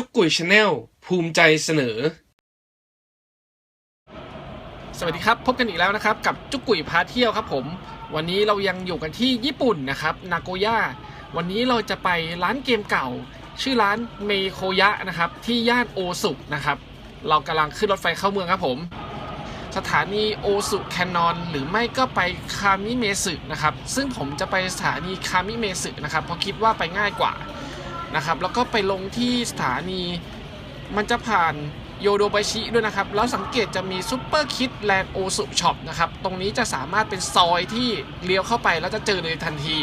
จุกกุยชาแนลภูมิใจเสนอ สวัสดีครับ พบกันอีกแล้วนะครับ กับจุกกุยพาเที่ยวครับผม วันนี้เรายังอยู่กันที่ญี่ปุ่นนะครับ นาโกย่า วันนี้เราจะไปร้านเกมเก่า ชื่อร้านเมโคยะนะครับ ที่ย่านโอสุนะครับ เรากำลังขึ้นรถไฟเข้าเมืองครับผม สถานีโอสุแคนนอนหรือไม่ก็ไปคามิเมสึนะครับ ซึ่งผมจะไปสถานีคามิเมสึนะครับ เพราะคิดว่าไปง่ายกว่า นะครับ แล้วก็ไปลงที่สถานีมันจะผ่านโยโดบาชิด้วยนะครับ แล้วสังเกตจะมีซูเปอร์คิดแลนด์โอสุช็อปนะครับ ตรงนี้จะสามารถเป็นซอยที่เลี้ยวเข้าไปแล้วจะเจอเลยทันที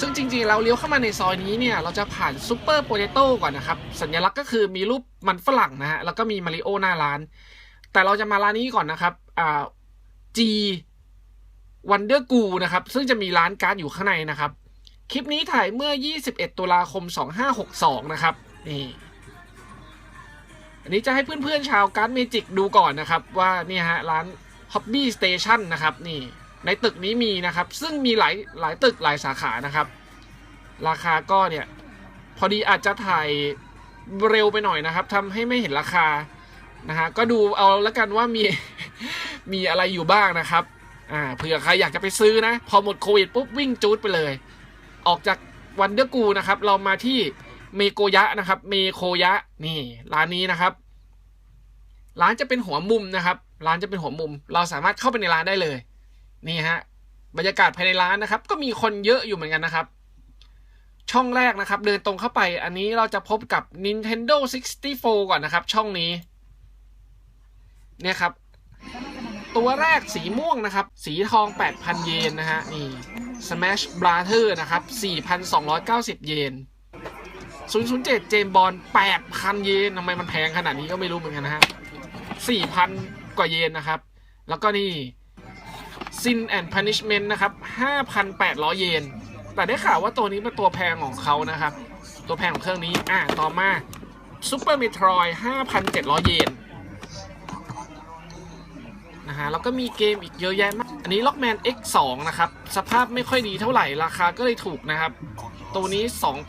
ซึ่งจริงๆ เราเลี้ยวเข้ามาในซอยนี้เนี่ย เราจะผ่านซูเปอร์โปเตโต้ก่อนนะครับ สัญลักษณ์ก็คือมีรูปมันฝรั่งนะฮะ แล้วก็มีมาริโอหน้าร้าน แต่เราจะมาร้านนี้ก่อนนะครับ อ่า G Wonder g o นะครับ ซึ่งจะมีร้านการ์ดอยู่ข้างในนะครับ คลิปนี้ถ่ายเมื่อ 21 ตุลาคม 2562 นะครับ นี่ อันนี้จะให้เพื่อนๆชาวการ์ดเมจิกดูก่อนนะครับ ว่าเนี่ยฮะร้าน Hobby Station นะครับ นี่ ในตึกนี้มีนะครับ ซึ่งมีหลายหลายตึกหลายสาขานะครับ ราคาก็เนี่ย พอดีอาจจะถ่ายเร็วไปหน่อยนะครับทำให้ไม่เห็นราคานะฮะก็ดูเอาแล้วกันว่ามีมีอะไรอยู่บ้างนะครับอ่าเผื่อใครอยากจะไปซื้อนะ พอหมดโควิดปุ๊บวิ่งจูดไปเลย ออกจากวันเดอร์กูนะครับ เรามาที่เมโกยะนะครับ เมโคยะนี่ร้านนี้นะครับ ร้านจะเป็นหัวมุมนะครับ ร้านจะเป็นหัวมุม เราสามารถเข้าไปในร้านได้เลย นี่ฮะบรรยากาศภายในร้านนะครับ ก็มีคนเยอะอยู่เหมือนกันนะครับ ช่องแรกนะครับ เดินตรงเข้าไป อันนี้เราจะพบกับ Nintendo 64 ก่อนนะครับ ช่องนี้ เนี่ยครับ ตัวแรกสีม่วงนะครับ สีทอง 8,000 เยนนะฮะ นี่ Smash Brother นะครับ 4,290 เยน 007 เจมบอล8,000 เยนทำไมมันแพงขนาดนี้ก็ไม่รู้เหมือนกันนะฮะ 4,000 กว่าเยนนะครับ แล้วก็นี่ Sin and Punishment นะครับ 5,800 เยน แต่ได้ข่าวว่าตัวนี้เป็นตัวแพงของเขานะครับ ตัวแพงของเครื่องนี้ อะ ต่อมา Super Metroid 5,700 เยนน ฮะแล้วก็มีเกมอีกเยอะแยะมาก อันนี้ Lockman X2 นะครับ สภาพไม่ค่อยดีเท่าไหร่ราคาก็เลยถูกนะครับ ตัวนี้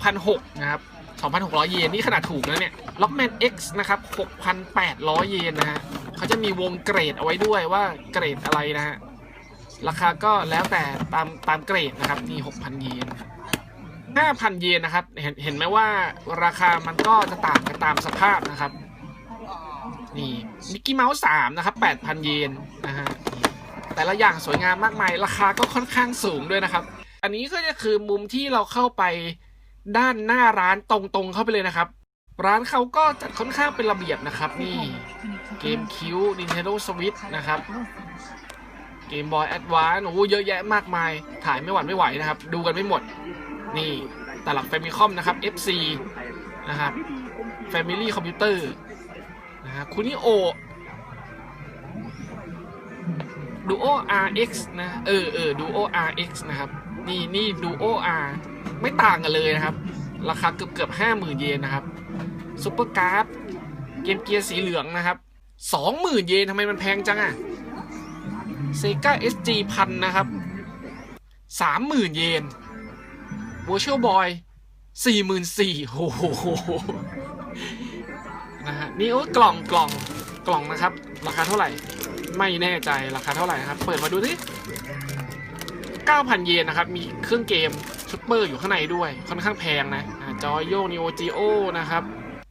2,600นะครับ 2,600 เยนนี่ขนาดถูกนะเนี่ย Lockman X นะครับ 6,800 เยนนะฮะเขาจะมีวงเกรดเอาไว้ด้วยว่าเกรดอะไรนะฮะราคาก็แล้วแต่ตามตามเกรดนะครับนี่6,000 เยน5,000 เยนนะครับ เห็นเห็นไหมว่าราคามันก็จะต่างกันตามสภาพนะครับ นี่มิกกี้เมาส์สามนะครับแปดพันเยนนะฮะแต่ละอย่างสวยงามมากมายราคาก็ค่อนข้างสูงด้วยนะครับ อันนี้ก็จะคือมุมที่เราเข้าไปด้านหน้าร้านตรงๆเข้าไปเลยนะครับ ร้านเขาก็จัดค่อนข้างเป็นระเบียบนะครับ นี่เกมคิว Nintendo Switch นะครับเกมบอยแอดวานโอ้เยอะแยะมากมาย ถ่ายไม่หวั่นไม่ไหวนะครับ ดูกันไม่หมด นี่ตลับแฟมิคอมนะครับ FC นะครับ Family Computer นะฮะคุนิโอดูโอ RX นะ เออเออดูโอ RX นะครับ นี่นี่ดูโอ R ไม่ต่างกันเลยนะครับ ราคาเกือบเกือบห้าหมื่นเยนนะครับซูเปอร์การ์ดเกมเกียร์สีเหลืองนะครับสองหมื่นเยนทำไมมันแพงจังอะเซกา SG พันนะครับสามหมื่นเยน Virtual Boy สี่หมื่นสี่โอ้โห นะฮะนี่โอ้ยกล่องกล่องกล่องนะครับ ราคาเท่าไหร่ ไม่แน่ใจราคาเท่าไหร่นะครับ เปิดมาดูสิ9,000 เยนนะครับ มีเครื่องเกมชุปเปอร์อยู่ข้างในด้วย ค่อนข้างแพงนะจอยโยนิโอจีโอนะครับ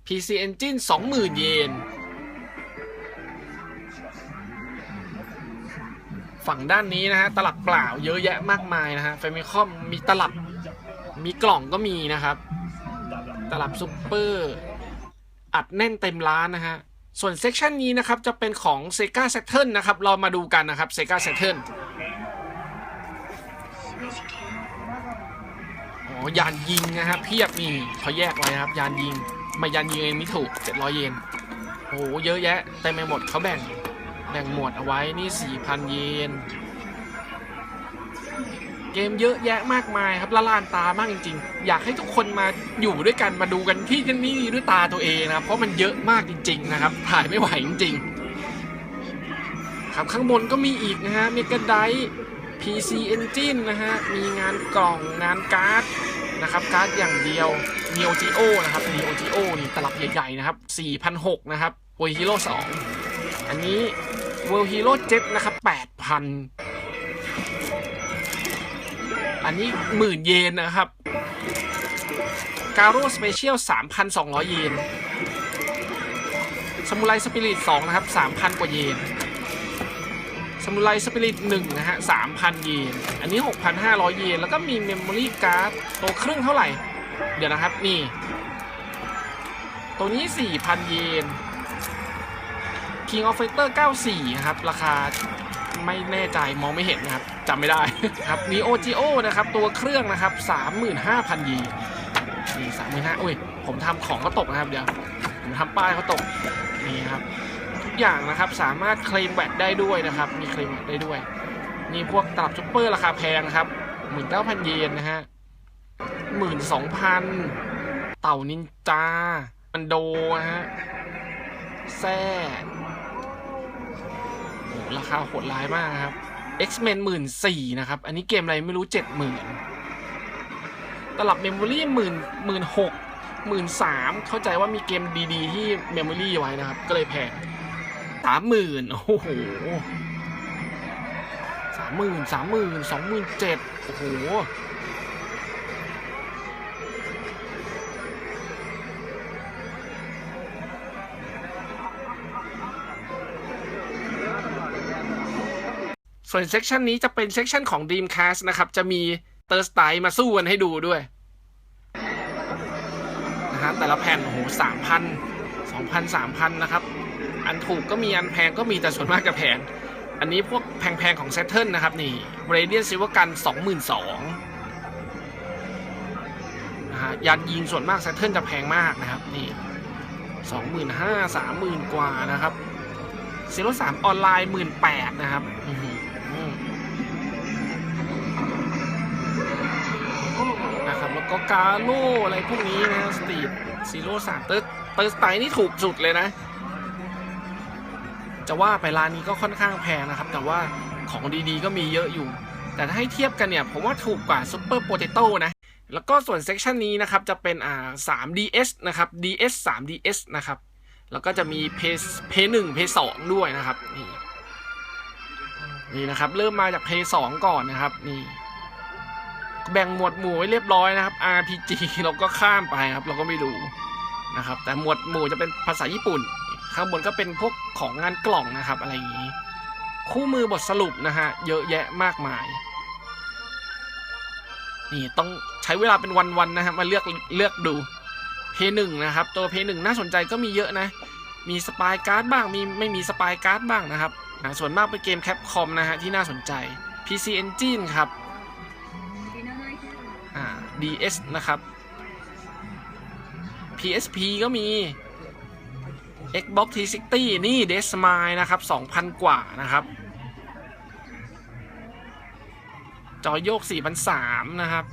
PC Engine 20,000 เยน ฝั่งด้านนี้นะฮะ ตลับเปล่าเยอะแยะมากมายนะฮะแฟมิคอมมีตลับ มีกล่องก็มีนะครับ ตลับซุปเปอร์ อัดแน่นเต็มร้านนะฮะ ส่วนเซกชันนี้นะครับ จะเป็นของ Sega Saturn นะครับ เรามาดูกันนะครับ Sega Saturn อ๋อยานยิงนะฮะเพียบนี่เขาแยกไว้ครับ ยานยิง ไมายานยิงเองนี่ถูก700 เยนโอ้โหเยอะแยะเต็มไปหมดเขาแบ่ง แบ่งหมวดเอาไว้นี่ 4,000 เยน เกมเยอะแยะมากมายครับละลานตามากจริง ๆ อยากให้ทุกคนมาอยู่ด้วยกันมาดูกันที่นี่ด้วยตาตัวเองนะครับเพราะมันเยอะมากจริง ๆ นะครับ ถ่ายไม่ไหวจริงๆครับข้างบนก็มีอีกนะฮะเมก a ได PC Engine นะฮะ มีงานกล่องงานการ์ดนะครับ การ์ดอย่างเดียว Neo Geo นะครับ Neo Geo นี่ตลับใหญ่ๆ นะครับ4,600นะครับ World Hero 2 อันนี้ World Hero Jet นะครับ 8,000 อันนี้หมื่นเยนนะครับ การโร่สเปเชียล 3,200 เยน สมุไรสปิริต2นะครับ 3,000 กว่าเยน สมุไรสปิริต1นะฮะ 3,000 เยน อันนี้ 6,500 เยน แล้วก็มีเมมโมรี่การ์ดตัวครึ่งเท่าไหร่ เดี๋ยวนะครับ นี่ ตัวนี้ 4,000 เยน King of Fighter 94นะครับ ราคา ไม่แน่ใจมองไม่เห็นนะครับจำไม่ได้ครับมี OGO นะครับ ตัวเครื่องนะครับ 35,000เยนนี่สามหมื่นห้าอุ้ย ผมทำของเขาตกนะครับ เดี๋ยว ผมทำป้ายเขาตก นี่ครับ ทุกอย่างนะครับสามารถเคลมแบตได้ด้วยนะครับ มีเคลมแบตได้ด้วย นี่พวกตลับซุปเปอร์ราคาแพงครับหมื่นเก้าพันเยนนะฮะหมื่นสองพันเต่านินจามันโดนะฮะแซ่ โอ้ราคาโหดร้ายมากครับ X-Men หมื่นสี่นะครับ อันนี้เกมอะไรไม่รู้เจ็ดหมื่นตลับเมมโมรี่หมื่นหมื่นหกหมื่นสามเข้าใจว่ามีเกมดีๆ ที่เมมโมรี่ไว้นะครับ ก็เลยแพงสามหมื่นโอ้โหสามหมื่นสามหมื่นสองหมื่นเจ็ดโอ้โห ส่วนเซกชันนี้จะเป็นเซกชันของ Dreamcast นะครับ จะมีเตอร์สไตล์มาสู้กันให้ดูด้วยนะฮะแต่ละแผ่นโอ้โหสามพันสองพันสามพันนะครับ อันถูกก็มีอันแพงก็มีแต่ส่วนมากจะแพงอันนี้พวกแพงๆ ของ s ซ t เทิลนะครับ นี่ Radiant Silver Gun สองหมื่นสองนะฮะยานยิงส่วนมาก s ซ t เทิลจะแพงมากนะครับ นี่สองหมื่นห้าสามหมื่นกว่านะครับซีโร่สามออนไลน์หมื่นแปดนะครับอื ก็กาโลอะไรพวกนี้นะสตีดซีโร่สามเตอร์เตอร์สไตนี่ถูกสุดเลยนะ จะว่าไปร้านนี้ก็ค่อนข้างแพงนะครับ แต่ว่าของดีๆก็มีเยอะอยู่ แต่ถ้าให้เทียบกันเนี่ย ผมว่าถูกกว่าซุปเปอร์โปเตโต้นะ แล้วก็ส่วนเซกชันนี้นะครับ จะเป็นอ่า 3DS นะครับ DS 3DS นะครับ แล้วก็จะมีเพย์เพย์หนึ่งเพย์สองด้วยนะครับ นี่นี่นะครับ เริ่มมาจากเพย์สองก่อนนะครับ นี่ แบ่งหมวดหมู่ไว้เรียบร้อยนะครับ RPG เราก็ข้ามไปครับ เราก็ไม่รู้นะครับ แต่หมวดหมู่จะเป็นภาษาญี่ปุ่น ข้างบนก็เป็นพวกของงานกล่องนะครับ อะไรอย่างนี้ คู่มือบทสรุปนะฮะเยอะแยะมากมายนี่ต้องใช้เวลาเป็นวันๆนะฮะมาเลือกเลือกดูเพย์หนึ่งนะครับ ตัวเพย์หนึ่งน่าสนใจก็มีเยอะนะ มีสปายการ์ดบ้างมีไม่มีสปายการ์ดบ้างนะครับส่วนมากเป็นเกมแคปคอมนะฮะที่น่าสนใจ PC Engine ครับ DS นะครับ PSP ก็มี Xbox 360 นี่ d e s m i l e นะครับ 2,000 กว่านะครับ จอโยก4,300นะครับ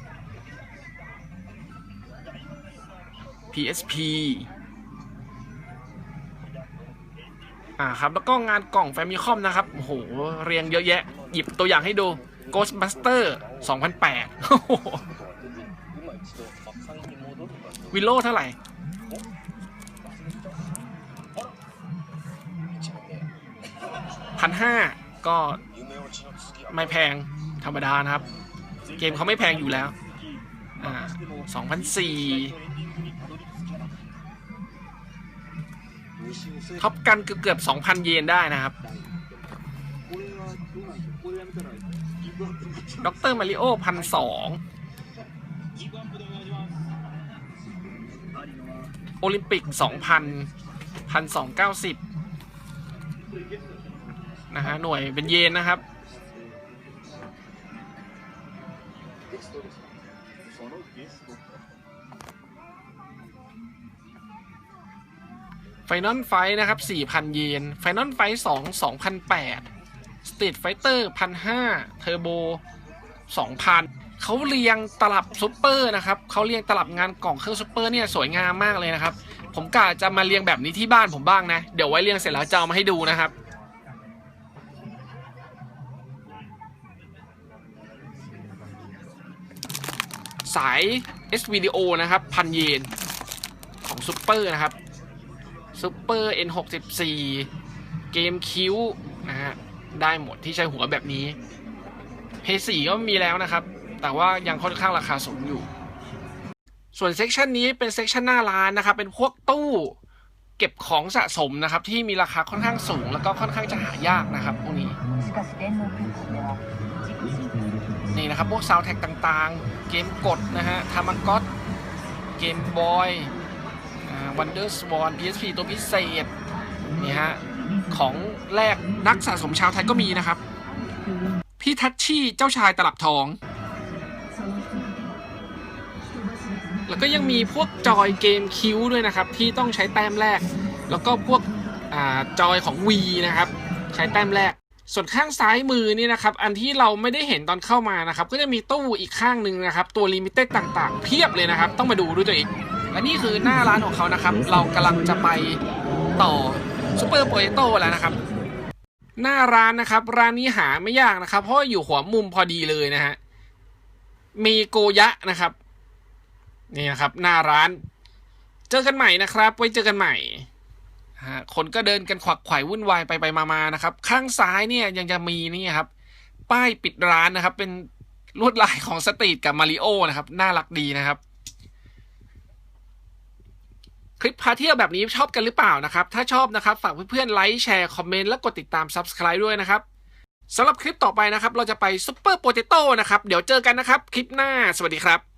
PSP อ่าครับ แล้วก็งานกล่อง Famicom นะครับ โอ้โห เรียงเยอะแยะ หยิบตัวอย่างให้ดู Ghostbuster 2008 วิลโล่เท่าไหร่พันห้าก็ไม่แพงธรรมดานะครับ เกมเขาไม่แพงอยู่แล้วอ่าสองพันสี่ท็อปกันเกือบสองพันเยนได้นะครับด็อกเตอร์มาริโอพันสอง โอลิมปิกสองพันพันสองเก้าสิบนะฮะ หน่วยเป็นเยนนะครับ ไฟนอลไฟนะครับ 4,000 เยน ไฟนอลไฟ2 2,008สตรีทไฟเตอร์1,500เทอร์โบ 2,000 เขาเรียงตลับซุปเปอร์นะครับเขาเรียงตลับงานกล่องเครื่องซุปเปอร์เนี่ยสวยงามมากเลยนะครับ ผมกะจะมาเรียงแบบนี้ที่บ้านผมบ้างนะ เดี๋ยวไว้เรียงเสร็จแล้วจะเอามาให้ดูนะครับสาย S Video นะครับพันเยนของซูเปอร์นะครับซูเปอร์ N64 เกมคิวนะฮะได้หมดที่ใช้หัวแบบนี้เพสีก็มีแล้วนะครับ แต่ว่ายังค่อนข้างราคาสูงอยู่ ส่วนเซกชันนี้เป็นเซกชันหน้าร้านนะครับ เป็นพวกตู้เก็บของสะสมนะครับ ที่มีราคาค่อนข้างสูง แล้วก็ค่อนข้างจะหายากนะครับพวกนี้ นี่นะครับ พวกซาวแท็กต่างๆ เกมกดนะฮะทามังกอตเกมบอยวันเดอร์สวอนพีเอสพีตัวพิเศษนี่ฮะของแรกนักสะสมชาวไทยก็มีนะครับ พี่ทัชชี่เจ้าชายตลับทอง แล้วก็ยังมีพวกจอยเกมคิวด้วยนะครับ ที่ต้องใช้แต้มแรก แล้วก็พวกอจอยของ V นะครับ ใช้แต้มแรก ส่วนข้างซ้ายมือนี่นะครับ อันที่เราไม่ได้เห็นตอนเข้ามานะครับ ก็จะมีตู้อีกข้างหนึ่งนะครับ ตัวลิมิเต็ดต่างๆ เพียบเลยนะครับ ต้องมาดูด้วยตัวเองและนี่คือหน้าร้านของเขานะครับ เรากำลังจะไปต่อซูเปอร์โปเตโต้แล้วนะครับ หน้าร้านนะครับ ร้านนี้หาไม่ยากนะครับ เพราะอยู่หัวมุมพอดีเลยนะฮะ มโกยะนะครับ นี่นะครับ หน้าร้าน เจอกันใหม่นะครับ ไว้เจอกันใหม่ฮะคนก็เดินกันขวักไขว่วุ่นวายไปไปมานะครับ ข้างซ้ายเนี่ยยังจะมีนี่ครับ ป้ายปิดร้านนะครับ เป็นลวดลายของสตรีทกับมาริโอนะครับ น่ารักดีนะครับ คลิปพาเที่ยวแบบนี้ชอบกันหรือเปล่านะครับ ถ้าชอบนะครับ ฝากเพื่อนๆไลค์แชร์ คอมเมนต์ และกดติดตาม Subscribe ด้วยนะครับ สำหรับคลิปต่อไปนะครับ เราจะไปซุปเปอร์โปเตโต้นะครับ เดี๋ยวเจอกันนะครับ คลิปหน้า สวัสดีครับ